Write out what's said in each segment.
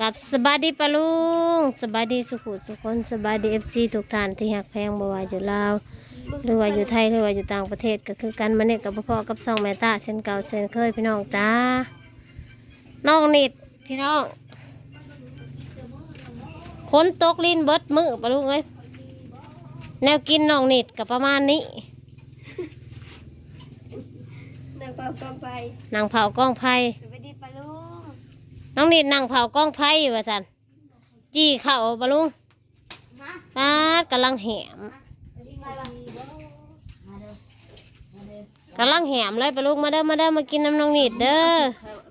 กับสบายดีปะลุงสบายดีสุขุสุขคนสบายดีเอฟซีทุกท่านที่หักแพงบ่ว่าอยู่ลาวหรือว่าอยู่ไทยหรือว่าอยู่ต่างประเทศก็คือกันมาเนี่ยกับพ่อกับซองแม่ตาเช่นเก่าเช่นเคยพี่น้องจ้าน้องนิดพี่น้องฝนตกลินเบิดมือปะลุงเอ้ยแนวกินน้องนิดกับประมาณนี้นางเปากองไปนางเผากล้องไผ่สวัสดีปาลุง น้องนิดนางเผากล้องไผ่ว่าสันจี้เข่าปะลุงมาปาดกำลังแหมกำลังแหมเลยปะลูกมาเด้อมาเด้อมากินน้ำน้องนิดเด้อ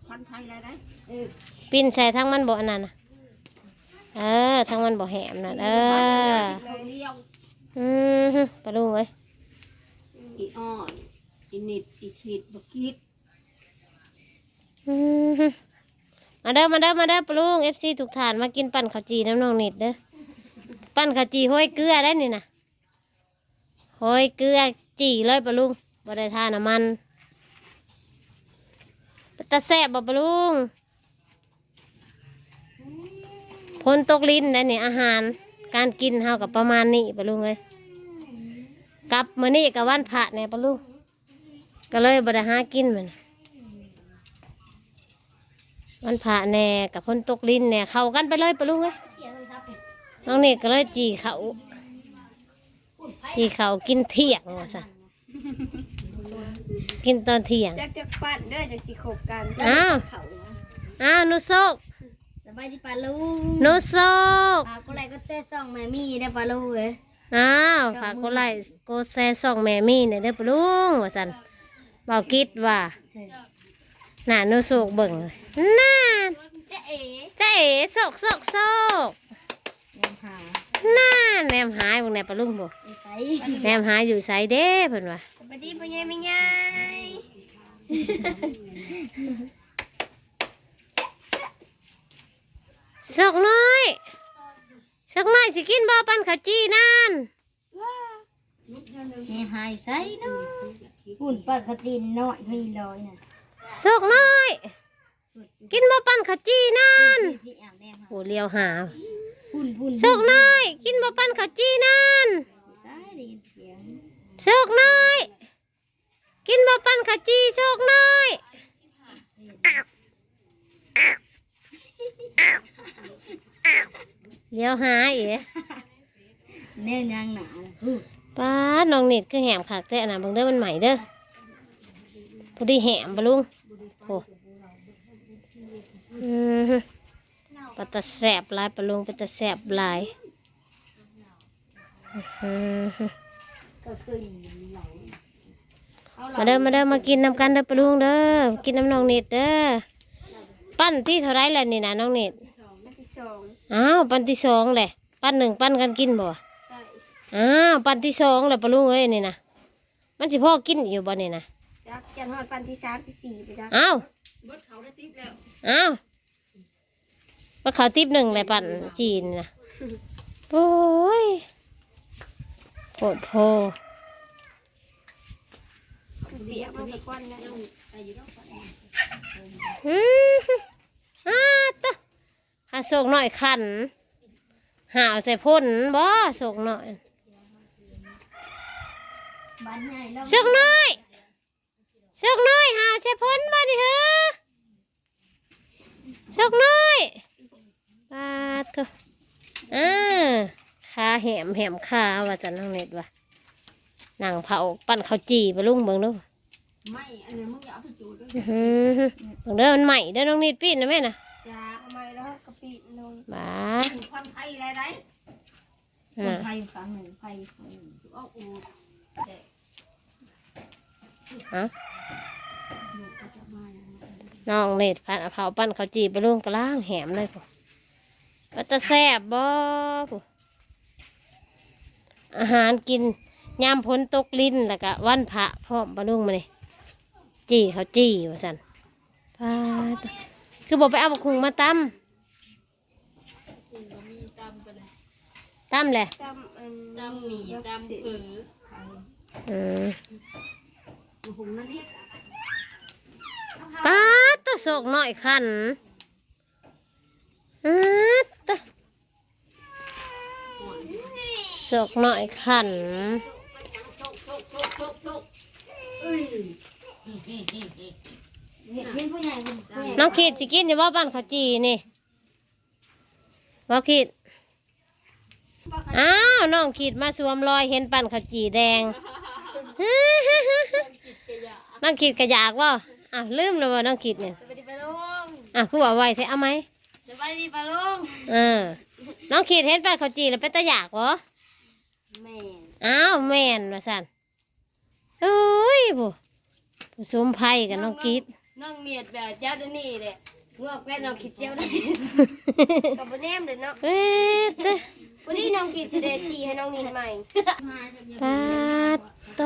ควันไทยอะไรได้เออปิ้นใส่ทั้งมันบ่อันนั้นน่ะเออทั้งมันบ่แหมน่ะเออเลยเดียวอืมฮึปะลูกเอ้ยอีอ้อยอีนิดอีขีดบกิดอืมฮึ มาเด้อมาเด้อมาเด้อปลูกเอฟซีทุกฐานมากินปั่นข้าวจีน้ำน้องนิดเด้อปั่นข้าวจีห้อยเกลือได้นี่นะห้อยเกลือจีเลยปลุงบ่ได้ทาน้ำมันตะแซ่บบ่ปลุงพนตกลิ้นได้เนี่ยอาหาร การกินเฮากับประมาณนี้ปลุงเลยกลับมื้อนี้กับวันพระเนี่ยปลุงก็เลยบ่ได้หากินมัน วันพระแน่กับพนตกลิ้นแน่เข้ากันไปเลยปะลุงเลยน้องนี่ก็เลยจีเขาจีเขากินเที่ยงว่าซะกินตอนเที่ยงจักจักปั่นเด้อจักสิขบกันอ้าวเขาอ้าวนุโซกสบายดีปาลุงนุโซกปาก็ไรก็แซ่ซ่องแม่มี่ได้ปาลุงเอ้ยอ้าวฝากกดไลค์กดแชร์ส่องแม่มี่เนี่ยเด้อปะลุงว่าสันเบากิดว่าห น้าโนโศกเบิ่งน่าเจ๊เอ๋เจ๊เอ๋โศกโศกโศกยังหาน่าแนมหายบ่แนปะลุงบ่ไม่ใช่แนมหายอยู่ไสเด้เพิ่นว่าสบายดีปะยายไม่ยายโศกน้อยโศกน้อยสิกินบ่ปันข้าวจีนั่นนี่หายใส่เนาะหุ่นปัดกระตินน้อยมีลอยน่ะ โศกน้อย กินบ่ปันข้าวจีนั่นพี่อ่างแนมหาโอ้เลียวหาหุ่นหุ่นโศกน้อย กินบ่ปันข้าวจีนั่นใช่ได้ยินเสียงโชคน้อย กินบะปันขจีโชคน้อยเดี๋ยวหาเอ๋แน่ยังหนาป้าดน้องนิดคือแหมขากแต่นะเบิ่งเด้อมันใหม่เด้อ พอดีแหมปะลุงโอ้อืมฮึปลาตะแสบหลายปะลุงปลาตะแสบหลายอืมฮึก็คือเอามาเด้อมาเด้อมากินน้ำกันเด้อปะลุงเด้อกินน้ำน้องนิดเด้อปั้นที่เท่าไรแล้วนี่นะน้องนิดสองนาทีสองอ้าวปันที่สองแหละปันหนึ่งปันกันกินบ่ใช่อ้าวปันที่สองแหละปะลุงเอ้ยนี่นะมันสิพ่อกินอยู่บ่นี่นะ จักจันทอดปันที่สามที่สี่ไปจ้ะอ้าวบดเขาได้ติ๊บแล้วอ้าวว่าเขาวติบหนึ่งเลยปันจีนนะโอ้ยโผดโพเปียกมันตะก้อนนะอืมอ้าตะหาโศกหน่อยขัน หาวใส่พ่นบ่โศกหน่อย บ้านใหญ่แล้ว โศกหน่อย โศกหน่อยหาวใส่พ่นบ่ดิเฮ้อโศกหน่อยปาดเถอะอ่าขาแหมแหมขาว่าสันทางเน็ตว่ะนางเผาปั้นข้าวจีไปลุงเบิ่งดูไม่อันนี้มึงอย่าเอาไปจูดด้วยอื้อหือเบิ่งเด้อมันใหม่เด้อน้องนิดปีนนะแม่น่ะจ้าทำไมแล้วกะปิลงบ้าควันไฟอะไรไรอ่าไฟฝังหนึ่งไฟฝังหนึ่งเอาอูดเอ้า น้องเน็ตพันเผาปั้นข้าวจีไปลุงกระล่างแหมเลยพ่ว่าจะแซ่บบ่ผู้อาหารกินยามพ้นตกลิ้นแล้วก็วันพระพร้อมปะลุงมาเลยจีเขาวจีว่าสันปาดคือบอกไปเอาบักคุงมาตำตำแหละจำอันจำหมี่จำผืออืมหุงนั่นนี่ป้าด ตะโชคหน่อยขันอือตะโชคหน่อยขันน้องขีดสิกินอยู่ว่าบ้านขจีนี่ว่าขีดอ้าวน้องขีดมาสวมรอยเห็นปั่นขจีแดงน้องขีดกระยากว่า อะลืมเลยว่าน้องขีดเนี่ยสวัสดีปลาลุงอะคือว่าไวเทเอาไหมสวัสดีปลาลุงเออน้องขีดเห็นปั่นข้าวจีแล้วเป็นตาอยากวะแม่อ้าวแม่นมาสั่นโอ้ยผู้ผู้สมไพ่กับน้องกีดน้องเมียดแบบเจ้าเดี๋ยวนี้เลยงอกแม่น้องคิดเจ้าได้กับบ่แนมเลยเนาะเอ๊ะเต้วันนี้น้องกินสิเดตีให้น้องนี่ใหม่ปาดโต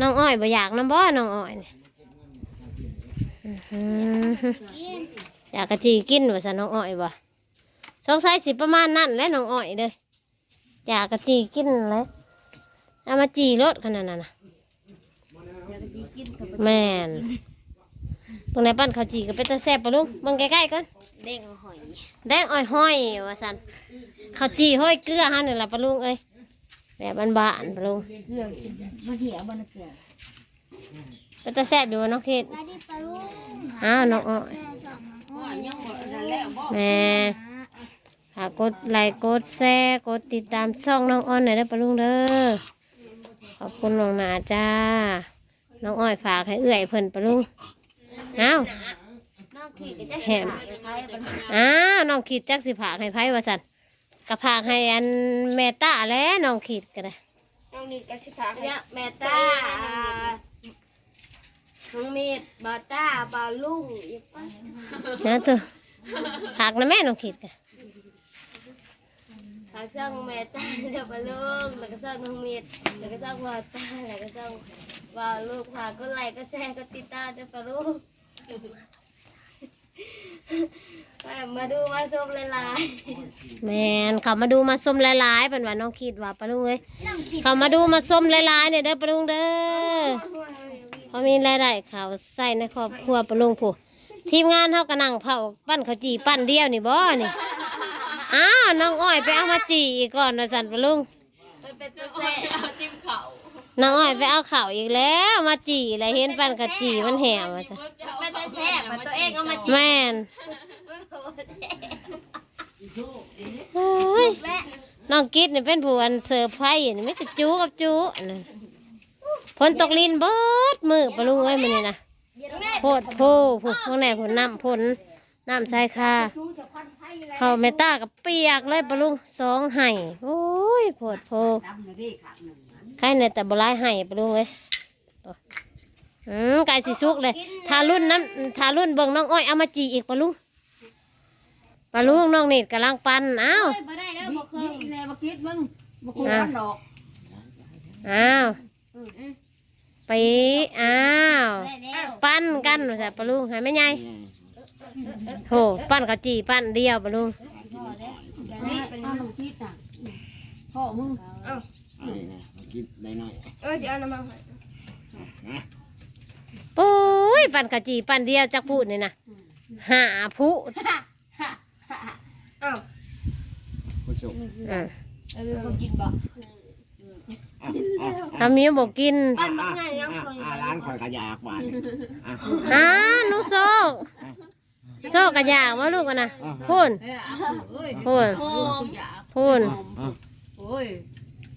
น้องอ้อยบ่อยากน้ำบ่น้องอ้อยเนี่ย อื้อหืออยากกะจีกินว่าซะน้องอ้อยบ่สงสัยสิประมาณนั้นแหละน้องอ้อยเด้ออยากกะจีกินเลยเอามาจีรถขนาดนั้นน่ะอยากจะกินกับแม่นตรงไหนปั้นข้าวจีก็เป็นตาแซ่บปะลุงเบิ่งใกล้ๆก่อนเด้งหอยแดงอ้อยห้อยว่าซั่นข้าวจีห้อยเกลือเฮานี่ล่ะปะลุงเอ้ยแบบบ้านๆปะลุงเกลือบ่เหี่ยบ่นะเกลือ เป็นตาแซ่บอยู่วะน้องเขตสวัสดีปลาลุงอ้าวน้องอ้อยแม่ฝากกดไลค์กดแชร์กดติดตามช่องน้องอ้อนหน่อยเด้อปะลุงเด้อขอบคุณน้องนาจ้า น้องอ้อยฝากให้เอื้อยเพิ่นปะลุงอ้าว น้องขีดก็จะแหมคล้ายๆปัญหาอ้าวน้องขีดจักสิผากให้ไผว่าสันกะผากให้อันแม่ตาแหล้วน้องขีดก็ได้ น้องนี่ก็สิพาให้ เนี่ยแม่ตาน้องเมีย ดบาต้าบาลุงอีกปะนะตัวผากนะแม่น้องขีดกะทางช่องแม่ตาเดี๋ยวปลาลุงแล้วก็ช่องน้องเมียดแล้วก็ช่องบาต้าแล้วก็ช่องบาลูกพากก็ไลค์ก็แชร์ก็ติดตามเดี๋ยวปลาลุงไปมาดูมาชมหลายแม่นเขามาดูมาส้มหลายๆเป็นว่าน้องขีดว่าปะลุงเอ้ยเขามาดูมาส้มหลายๆเนี่ยเด้อปะลุงเด้อ เขามีรายได้เขาใส่ในครอบครัวปลุงผู้ทีมงานเขากระนั่งเผาปั้นเขาวจีปั้นเดียวนี่บ่นี่อ้าวน้องอ้อยไปเอามาจีอีกก่อนว่าสันปลุงมันเป็นตัวแซ่บน้องอ้อยไปเอาข่าวอีกแล้วมาจีอะไรเห็นปั้นกะจีมันแหมมาซะมันจะแซ่บมันตัวเองเอามาจิ้มแม่นโอ้ยน้องกิดนี่เป็นผู้อันเสิร์ไพ่นี่ไม่ติจูกับจูอันนั้น ฝนตกลินเบิดมือปะลุงเอ้ยมันนี่นะโพดโพผู้ข้างในผลน้ำผลน้ำใส่คาเขาเมตตากับเปียกเลยปะลุงสองไห้โอ้ยโพดโพใครเนี่ยแต่บรายไห้ปะลุงเอ้ยอืมไก่สิสุกเลยทารุ่นน้ำทารุ่นเบิ่งน้องอ้อยเอามาจีอีกปะลุงปะลุงน้องนี่กำลังปั่นอ้าวบ่ได้แล้วบ่เคยแน่บ่คิดมึงบ่คุยกันดอกอ้าว ไปอ้าวได้แล้วปั้นกันว่าซะปะลุงให้แม่ใหญ่โหปั้นข้าวจีปั้นเดียวปะลุงนี่เป็นน้องคิดอะพ่อมึงเอ้าไอ้นะมากินได้หน่อยเออสิเอาน้ำมันให้โอ้ยปั้นข้าวจีปั้นเดียวจักพูดนี่นะหาผู้เอ้าผู้ชมอืมเออบ่กินบ่ อะอะถ้ามีบอกกินอะอะอะอะร้านคอยขยากหวานอะอ้านุโซกโซกกระยางมาลูกกันนะพูนพูนพูนอะโอ้ย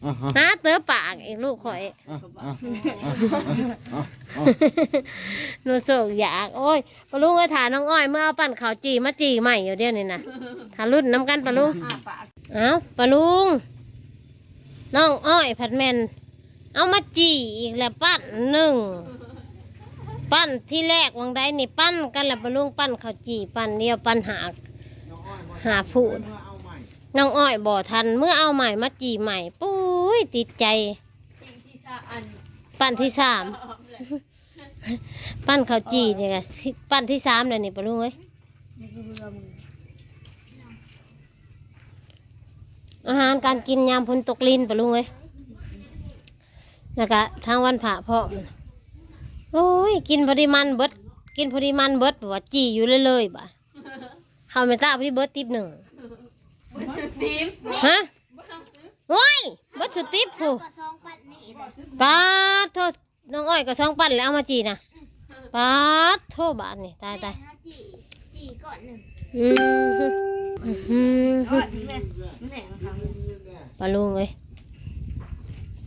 อะอะหาเตอปากอีกลูกข่อยอะอะอะอะหนูโศกอยาก โอ้ยปะลุงก็ถาน้องอ้อยเมื่อเอาปั่นข้าวจีมาจีใหม่อยู่เดียวนี่นะถารุ่นน้ำกันปะลุงอ้าปากเอ้าปะลุง น้องอ้อยผัดแมนเอามาจีอีกแล้วปั้นหนึ่งปั้นที่แรกวังใดนี่ปั้นกันแล้วปะลุงปั้นข้าวจีปั้นเดียวปั้นหาหาผูดน้องอ้อยบ่ทันเมื่อเอาใหม่มาจีใหม่ปุ้ยติดใจที่สะอันปั้นที่สามปั้นข้าวจีเนี่ยค่ะปั้นที่สามเลยนี่ปะลุงเอ้ย อาหารการกินยามพ้นตกลินปะลุงเอ้ยแล้วก็ทางวันผ่าเพาะมันโอ้ยกินพอดีมันเบิดกินพอดีมันเบิดว่าจีอยู่เลยเลยๆบ่ะเฮาไม่ทราบพอดีเบิดติบหนึ่งทีมฮะโอ้ยบัดสุดติบผู้ก็สองปัดนี่เลยปาดโทษน้องอ้อยก็สองปั้นแล้วเอามาจีนะปาดโทษบาทนี่ตายตายแม่ เฮาจีจีก่อนหนึ่งอืมฮึอืมฮึฮึแม่แม่ของเขาปลาลุงเอ้ย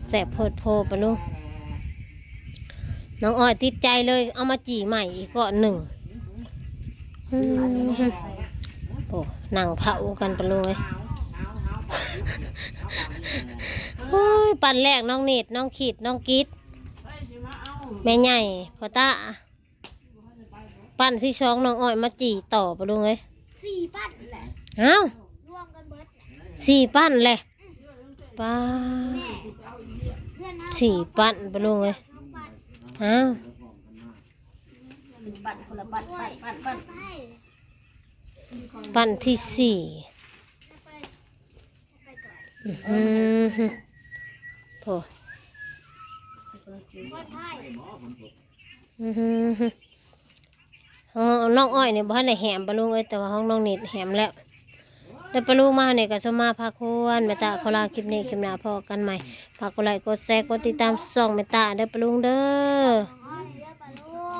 แสบโพดโพปลาลุงน้องอ้อยติดใจเลย เอามาจีใหม่อีกก้อนหนึ่งอืมฮึโอ้นั่งเผากันปลาลุงเอ้ยโอ้ยปั่นแรกน้องเนตน้องขีดน้องกิดแม่ใหญ่พอตาปั่นที่สองน้องอ้อยมาจีต่อปลาลุงเอ้ยสี่ปัดแหละ เอ้ารวมกันเบิดสี่ปั้นเลยป้าเพื่อนเฮาสี่ปั้นปลาลุงเอ้ยเอ้าปัดคนละปัดปัดปัดปัดปั้นที่สี่อืมฮึโถอืมฮึห้องน้องอ้อยเนี่ยบ้านในแหมปลาลุงเอ้ยแต่ว่าห้องน้องนิดแหมแล้ว แล้วปลาลุงมาเนี่ยก็สมมาพาควรเมตตาขอลาคลิปนี้คลิปหน้าพอกันใหม่ฝากกดไลค์กดแชร์กดติดตามส่องเมตตาเด้อปลาลุงเด้อ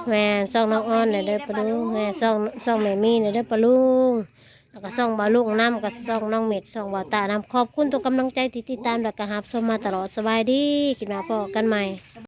แม่ซ่องน้องอ้อนเนี่ยเด้อปะลุงแม่ซ่องซ่องแม่มีเนี่ยเด้อปะลุงแล้วก็ซ่องบาลุงน้ำกับซ่องน้องเม็ดซ่องบาตาน้ำขอบคุณทุกกำลังใจที่ติดตามและก็รับชมมาตลอดสบายดีกิปนมาพอกันใหม่